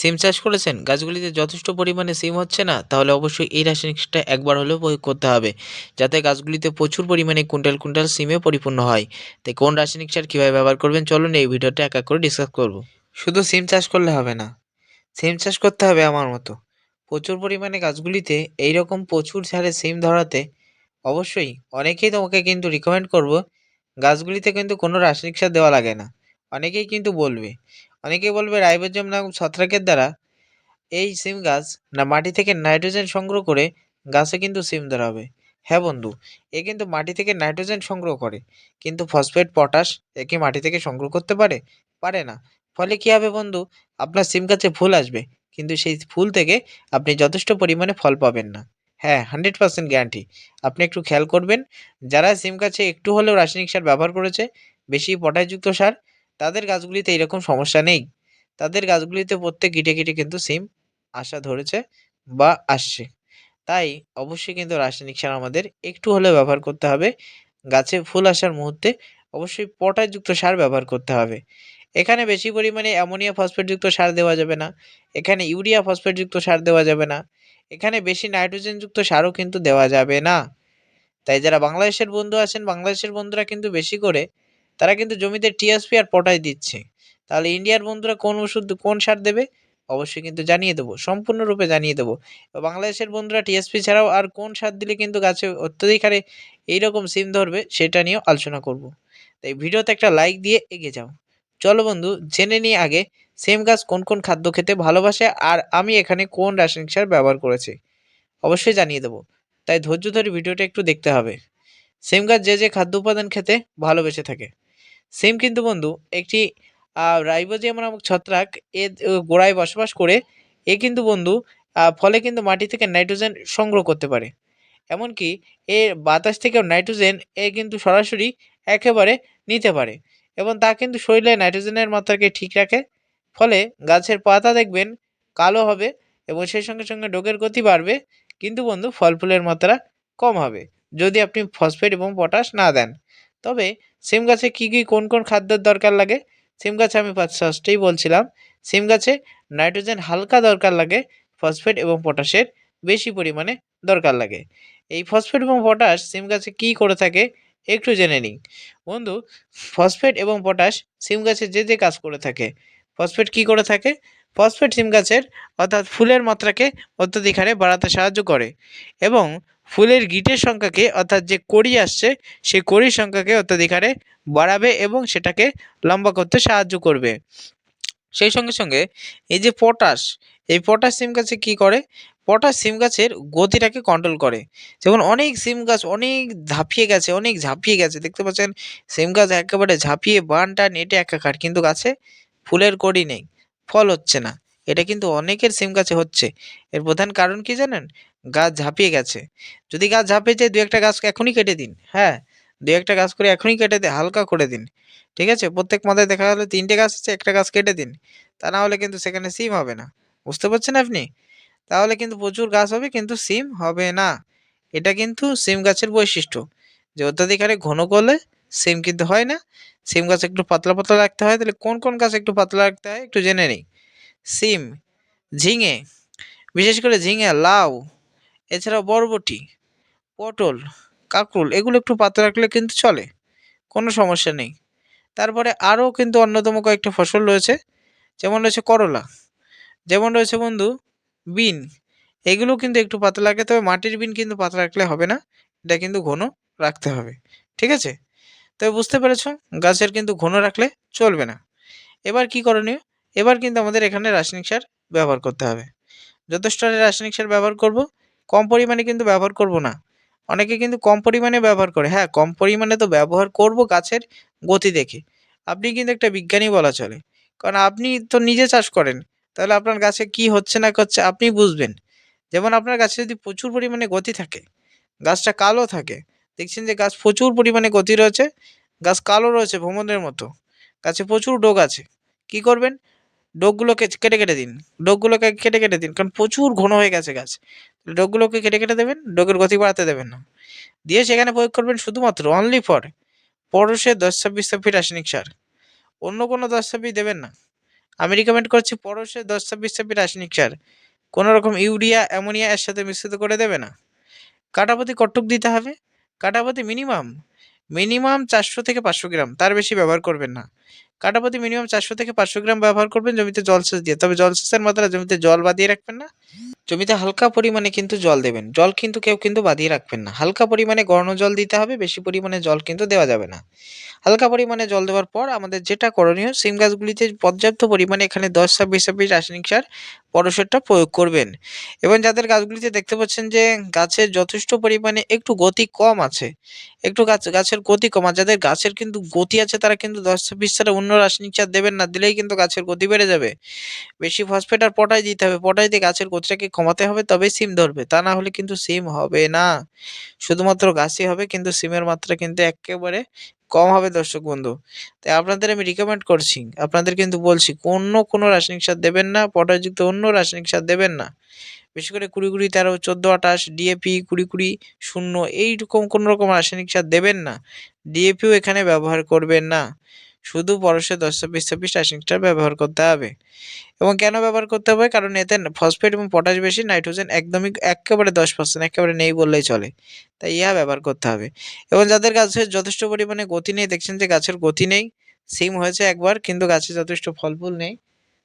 সিম চাষ করেছেন, গাছগুলিতে যথেষ্ট পরিমাণে সিম হচ্ছে না, তাহলে অবশ্যই এই রাসায়নিক সারটা একবার হলেও প্রয়োগ করতে হবে, যাতে গাছগুলিতে প্রচুর পরিমাণে কুইন্টাল কুইন্টাল সিমে পরিপূর্ণ হয়। তাই কোন রাসায়নিক সার কীভাবে ব্যবহার করবেন চলুন এই ভিডিওটা এক এক করে ডিসকাস করব। শুধু সিম চাষ করলে হবে না, সিম চাষ করতে হবে আমার মতো, প্রচুর পরিমাণে গাছগুলিতে এই রকম প্রচুর সারে সিম ধরাতে অবশ্যই অনেকেই তোমাকে কিন্তু রিকমেন্ড করব, গাছগুলিতে কিন্তু কোনো রাসায়নিক সার দেওয়া লাগে না, অনেকেই কিন্তু বলবে অনেকেই বলবে রাইবোজোম নামক ছত্রাকের দ্বারা। এই সিম গাছ না মাটি থেকে নাইট্রোজেন সংগ্রহ করে গাছে কিন্তু সিম ধরাবে। হ্যাঁ বন্ধু, এ কিন্তু মাটি থেকে নাইট্রোজেন সংগ্রহ করে। কিন্তু ফসফেট, পটাশ এ কি মাটি থেকে সংগ্রহ করতে পারে? পারে না। ফলে কী হবে বন্ধু? আপনার সিম গাছে ফুল আসবে। কিন্তু সেই ফুল থেকে আপনি যথেষ্ট পরিমাণে ফল পাবেন না। হ্যাঁ হান্ড্রেড পার্সেন্ট গ্যারান্টি। আপনি একটু খেয়াল করবেন, যারা সিম গাছে একটু হলেও রাসায়নিক সার ব্যবহার করেছে, বেশি পটাশযুক্ত সার তাদের গাছগুলিতে এরকম সমস্যা নেই। তাদের গাছগুলিতে প্রত্যেক গিটে গিটে কিন্তু সিম আসা ধরেছে বা আসছে। তাই অবশ্যই কিন্তু রাসায়নিক সার আমাদের একটু হলেও ব্যবহার করতে হবে। গাছে ফুল আসার মুহূর্তে অবশ্যই পটাশযুক্ত সার ব্যবহার করতে হবে। এখানে বেশি পরিমাণে অ্যামোনিয়া ফসফেটযুক্ত সার দেওয়া যাবে না। এখানে ইউরিয়া ফসফেটযুক্ত সার দেওয়া যাবে না। এখানে বেশি নাইট্রোজেনযুক্ত সারও কিন্তু দেওয়া যাবে না। তাই যারা বাংলাদেশের বন্ধু আছেন, বাংলাদেশের বন্ধুরা কিন্তু বেশি করে তারা কিন্তু জমিতে টিএসপি আর পটাশ দিচ্ছে। তাহলে ইন্ডিয়ার বন্ধুরা কোন ওষুধ, কোন সার দেবে? অবশ্যই কিন্তু জানিয়ে দেবো, সম্পূর্ণরূপে জানিয়ে দেবো। বাংলাদেশের বন্ধুরা টিএসপি ছাড়াও আর কোন সার দিলে কিন্তু গাছে অত্যধিক হারে এইরকম সিম ধরবে, সেটা নিয়েও আলোচনা করব। তাই ভিডিওতে একটা লাইক দিয়ে এগিয়ে যাও। চলো বন্ধু, জেনে নিই আগে, সেম গাছ কোন কোন খাদ্য খেতে ভালোবাসে আর আমি এখানে কোন রাসায়নিক সার ব্যবহার করেছি? অবশ্যই জানিয়ে দেবো। তাই ধৈর্য ধরে ভিডিওটা একটু দেখতে হবে। সেম গাছ যে যে খাদ্য উপাদান খেতে ভালোবেসে থাকে। সেম কিন্তু বন্ধু, একটি রাইবোজিয়াম নামক ছত্রাক, এ গোড়ায় বসবাস করে, এ কিন্তু বন্ধু ফলে কিন্তু মাটি থেকে নাইট্রোজেন সংগ্রহ করতে পারে। এমনকি এর বাতাস থেকেও নাইট্রোজেন, এ কিন্তু সরাসরি একেবারে নিতে পারে এবং তা কিন্তু শরীরে নাইট্রোজেনের মাত্রাকে ঠিক রাখে। ফলে গাছের পাতা দেখবেন কালো হবে এবং সেই সঙ্গে সঙ্গে ডোগের গতি বাড়বে, কিন্তু বন্ধু ফল ফুলের মাত্রা কম হবে। যদি আপনি ফসফেট এবং পটাশ না দেন তবে সিম গাছে কী কী, কোন কোন খাদ্যের দরকার লাগে? সিম গাছে আমি ফার্স্টেই বলছিলাম। সিম গাছে নাইট্রোজেন হালকা দরকার লাগে, ফসফেট এবং পটাশের বেশি পরিমাণে দরকার লাগে। এই ফসফেট এবং পটাশ সিম গাছে কী করে থাকে, একটু জেনে নিন বন্ধু, ফসফেট এবং পটাশ সিম গাছে যে যে কাজ করে থাকে। ফসফেট কী করে থাকে? ফসফেট সিম গাছের অর্থাৎ ফুলের মাত্রাকে অত্যধিক হারে বাড়াতে সাহায্য করে এবং ফুলের গিটের সংখ্যাকে অর্থাৎ যে কড়ি আসছে, সেই কড়ির সংখ্যাকে অত্যধিক হারে বাড়াবে এবং সেটাকে লম্বা করতে সাহায্য করবে। সেই সঙ্গে সঙ্গে এই যে পটাশ, এই পটাশ সিম গাছে কী করে? পটাশ সিম গাছের গতিটাকে কন্ট্রোল করে। যেমন অনেক সিম গাছ অনেক ঝাঁপিয়ে গেছে, অনেক ঝাঁপিয়ে গেছে। দেখতে পাচ্ছেন, সিম গাছ একেবারে ঝাঁপিয়ে, বানটা নেটে একাকার। কিন্তু গাছে ফুলের কড়ি নেই, ফল হচ্ছে না। এটা কিন্তু অনেকের সিম গাছে হচ্ছে। এর প্রধান কারণ কি জানেন? গাছ ঝাঁপিয়ে গেছে। যদি গাছ ঝাঁপিয়ে যায় দু একটা গাছ এখনই কেটে দিন হ্যাঁ? দু একটা গাছ করে এখনই কেটে দিন হালকা করে দিন, ঠিক আছে? প্রত্যেক মাথায় দেখা গেলো তিনটে গাছ আছে, একটা গাছ কেটে দিন, তা না হলে কিন্তু সেখানে সিম হবে না, বুঝতে পারছেন আপনি? তাহলে কিন্তু প্রচুর গাছ হবে, কিন্তু সিম হবে না। এটা কিন্তু সিম গাছের বৈশিষ্ট্য, যে অত্যাধিক হারে ঘন করলে সিম কিন্তু হয় না, সিম গাছ একটু পাতলা পাতলা রাখতে হয়, তাহলে কোন কোন গাছ একটু পাতলা রাখতে হয়, একটু জেনে নিই। সিম, ঝিঙে, বিশেষ করে ঝিঙে, লাউ এছাড়াও বরবটি, পটল, কাঁকরোল এগুলো একটু পাতলা রাখলে কিন্তু চলে, কোনো সমস্যা নেই। তারপরে আরও কিন্তু অন্যতম কয়েকটা ফসল রয়েছে, যেমন রয়েছে করলা, যেমন রয়েছে বন্ধু বিন, এগুলো কিন্তু একটু পাতলা রাখলে তবে মাটির বিন কিন্তু পাতলা রাখলে হবে না, এটা কিন্তু ঘন রাখতে হবে, ঠিক আছে? তবে বুঝতে পেরেছ, গাছের কিন্তু ঘন রাখলে চলবে না। এবার কি করণীয়? এবার কিন্তু আমাদের এখানে রাসায়নিক সার ব্যবহার করতে হবে। যথেষ্ট রাসায়নিক সার ব্যবহার করব কম পরিমাণে কিন্তু ব্যবহার করব না। অনেকে কিন্তু কম পরিমাণে ব্যবহার করে। হ্যাঁ কম পরিমাণে তো ব্যবহার করব গাছের গতি দেখে। আপনি কিন্তু একটা বিজ্ঞানী বলা চলে। কারণ আপনি তো নিজে চাষ করেন, তাহলে আপনার গাছে কি হচ্ছে না করছে আপনি বুঝবেন। যেমন আপনার গাছে যদি প্রচুর পরিমাণে গতি থাকে, গাছটা কালো থাকে, দেখছেন যে গাছ প্রচুর পরিমাণে গতি রয়েছে, গাছ কালো রয়েছে ভ্রমণের মতো, গাছে প্রচুর ডোগ আছে, কি করবেন? ডোগগুলোকে কেটে কেটে দিন। ডোগগুলোকে কেটে কেটে দিন, কারণ প্রচুর ঘন হয়ে গেছে গাছ। ডোগগুলোকে কেটে কেটে দেবেন ডোগের গতি বাড়াতে দেবেন না। দিয়ে সেখানে প্রয়োগ করবেন শুধুমাত্র অনলি ফর পরশে দশ ছাব্বিশ ছাব্বিশ রাসায়নিক সার। অন্য কোনো দশ ছাব্বিশ দেবেন না। আমি রিকমেন্ড করছি পরশে দশ ছাব্বিশ ছাব্বিশ রাসায়নিক সার। কোনো রকম ইউরিয়া, অ্যামোনিয়া এর সাথে মিশ্রিত করে দেবে না। কাটাপতি কটুক দিতে হবে। কাটাপতি মিনিমাম মিনিমাম চারশো থেকে পাঁচশো গ্রাম, তার বেশি ব্যবহার করবেন না। কাটাপতি মিনিমাম চারশো থেকে পাঁচশো গ্রাম ব্যবহার করবেন জমিতে জলসেচ দিয়ে। তবে জলসেচের মাত্রা জমিতে জল বাঁধিয়ে রাখবেন না। জমিতে হালকা পরিমাণে কিন্তু জল দেবেন। জল কিন্তু কেউ কিন্তু বাঁধিয়ে রাখবেন না। হালকা পরিমাণে গরম জল দিতে হবে, বেশি পরিমাণে জল কিন্তু দেওয়া যাবে না। হালকা পরিমাণে জল দেওয়ার পর আমাদের যেটা করণীয়, সিম গাছগুলিতে পর্যাপ্ত পরিমাণে এখানে দশ ছাব্বিশ ছাব্বিশ রাসায়নিক সার পরশেরটা প্রয়োগ করবেন। এবং যাদের গাছগুলিতে দেখতে পাচ্ছেন যে গাছের যথেষ্ট পরিমাণে একটু গতি কম আছে, একটু গাছ, গাছের গতি কম, আর যাদের গাছের কিন্তু গতি আছে তারা কিন্তু দশ বিশ ছাড়া অন্য রাসায়নিক সার দেবেন না, দিলেই কিন্তু গাছের গতি বেড়ে যাবে। বেশি ফসফেট আর পটাশ দিতে হবে পটাশ দিয়ে গাছের গতিটাকে কমাতে হবে, তবেই সিম ধরবে, তা না হলে কিন্তু সিম হবে না। শুধুমাত্র গাছই হবে, কিন্তু সিমের মাত্রা কিন্তু একেবারে কম হবে দর্শক বন্ধু। তাই আপনাদের আমি রিকমেন্ড করছি, আপনাদের কিন্তু বলছি, অন্য কোনো রাসায়নিক সার দেবেন না পটাশযুক্ত অন্য রাসায়নিক সার দেবেন না। বিশেষ করে কুড়ি কুড়ি, তেরো, চোদ্দ, আঠাশ ডিএপি কুড়ি কুড়ি, শূন্য, এইরকম কোনো রকম রাসায়নিক সার দেবেন না। ডিএপিও এখানে ব্যবহার করবেন না। শুধু পরশে দশ ছাব্বিশ ছাব্বিশ রাসায়নিক সার ব্যবহার করতে হবে। এবং কেন ব্যবহার করতে হবে? কারণ এতে ফসফেট এবং পটাশ বেশি নাইট্রোজেন একদমই একেবারে দশ পার্সেন্ট একেবারে নেই বললেই চলে। তাই ইহা ব্যবহার করতে হবে। এবং যাদের গাছের যথেষ্ট পরিমাণে গতি নেই, দেখছেন যে গাছের গতি নেই সিম হয়েছে একবার, কিন্তু গাছে যথেষ্ট ফল ফুল নেই।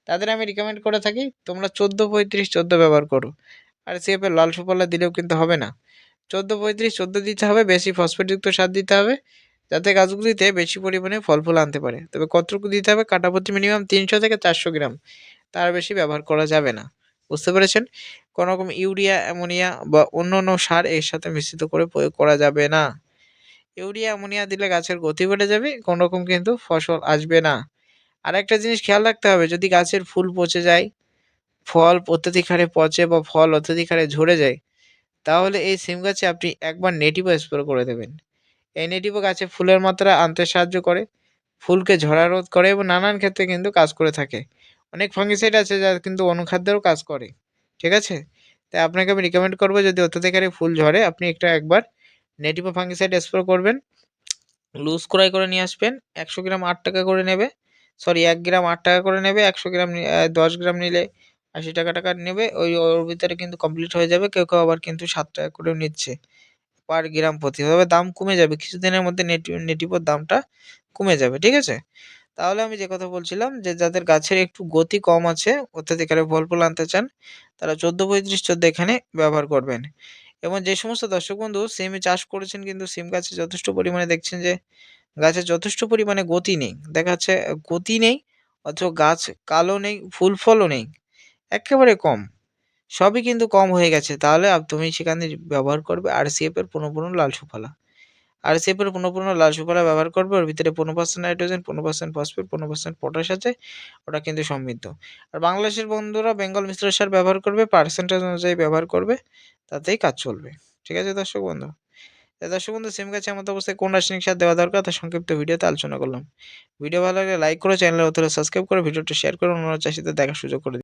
তাদের আমি রিকমেন্ড করে থাকি, তোমরা চোদ্দ পঁয়ত্রিশ চোদ্দ ব্যবহার করো। আর সিএফের লাল সুফলা দিলেও কিন্তু হবে না। চোদ্দ পঁয়ত্রিশ চোদ্দ দিতে হবে, বেশি ফসফেটযুক্ত সার দিতে হবে। যাতে গাছগুলিতে বেশি পরিমাণে ফল ফুল আনতে পারে। তবে কতটুকু দিতে হবে? কাটাপতি মিনিমাম তিনশো থেকে চারশো গ্রাম। তার বেশি ব্যবহার করা যাবে না। বুঝতে পেরেছেন? কোনো রকম ইউরিয়া, অ্যামোনিয়া বা অন্য অন্য সার এর সাথে মিশ্রিত করে প্রয়োগ করা যাবে না। ইউরিয়া, অ্যামোনিয়া দিলে গাছের গতি বেড়ে যাবে কোনো রকম কিন্তু ফসল আসবে না। আর একটা জিনিস খেয়াল রাখতে হবে, যদি গাছের ফুল পচে যায়, ফল অত্যধিক হারে পচে বা ফল অত্যধিক হারে ঝরে যায়, তাহলে এই সিম গাছে আপনি একবার নেটিভো স্প্রে করে দেবেন। নেটিভো গাছে ফুলের মাত্রা আনতে সাহায্য করে। ফুলকে ঝরা রোধ করে এবং নানান ক্ষেত্রে কিন্তু কাজ করে থাকে। অনেক ফাঙ্গিসাইড আছে যা কিন্তু অনুখাদ্যেরও কাজ করে। ঠিক আছে? তাই আপনাকে আমি রিকমেন্ড করব যদি অত্যধিক হারে ফুল ঝরে, আপনি একটা একবার নেটিভো ফাঙ্গিসাইড স্প্রে করবেন। লুজ ক্রয় করে নিয়ে আসবেন। একশো গ্রাম আট টাকা করে নেবে। সরি এক গ্রাম আট টাকা করে নেবে। একশো গ্রাম দশ গ্রাম নিলে আশি টাকা টাকা নেবে। ওই ওর ভিতরে কিন্তু কমপ্লিট হয়ে যাবে। কেউ কেউ আবার কিন্তু সাত টাকা করেও নিচ্ছে। পার গ্রাম প্রতি। তবে দাম কমে যাবে। কিছুদিনের মধ্যে নেটি নেটিভোর দামটা কমে যাবে, ঠিক আছে? তাহলে আমি যে কথা বলছিলাম যে যাদের গাছের একটু গতি কম আছে, অত্যাধিক হারে ফল ফুল আনতে চান, তারা চোদ্দ পঁয়ত্রিশ চোদ্দ এখানে ব্যবহার করবেন। এবং যে সমস্ত দর্শক বন্ধু, সিমে চাষ করেছেন কিন্তু সিম গাছে যথেষ্ট পরিমাণে দেখছেন যে গাছে যথেষ্ট পরিমাণে গতি নেই। দেখা যাচ্ছে গতি নেই, অথচ গাছ কালো নেই, ফুল ফলও নেই। একেবারে কম। সবই কিন্তু কম হয়ে গেছে। তাহলে তুমি সেখানে ব্যবহার করবে আর সিএফ এর পুনঃপুন লাল সুফলা। আর সিএফ এর পুনঃপুন লাল সুফলা ব্যবহার করবে, ওর ভিতরে পনেরো পার্সেন্ট নাইট্রোজেন পনেরো পার্সেন্ট ফসফেট পনেরো পার্সেন্ট পটাশ আছে, ওটা কিন্তু সমৃদ্ধ। আর বাংলাদেশের বন্ধুরা বেঙ্গল মিশ্র সার ব্যবহার করবে পার্সেন্টেজ অনুযায়ী ব্যবহার করবে, তাতেই কাজ চলবে। ঠিক আছে দর্শক বন্ধু? দর্শক বন্ধু, সিম গাছে এমন অবস্থায় কোন রাসায়নিক সার দেওয়া দরকার তা সংক্ষিপ্ত ভিডিওতে আলোচনা করলাম। ভিডিও ভালো লাগলে লাইক করে চ্যানেলের অথবা সাবস্ক্রাইব করে ভিডিওটা শেয়ার করে অন্য চাষিদের দেখার সুযোগ করে।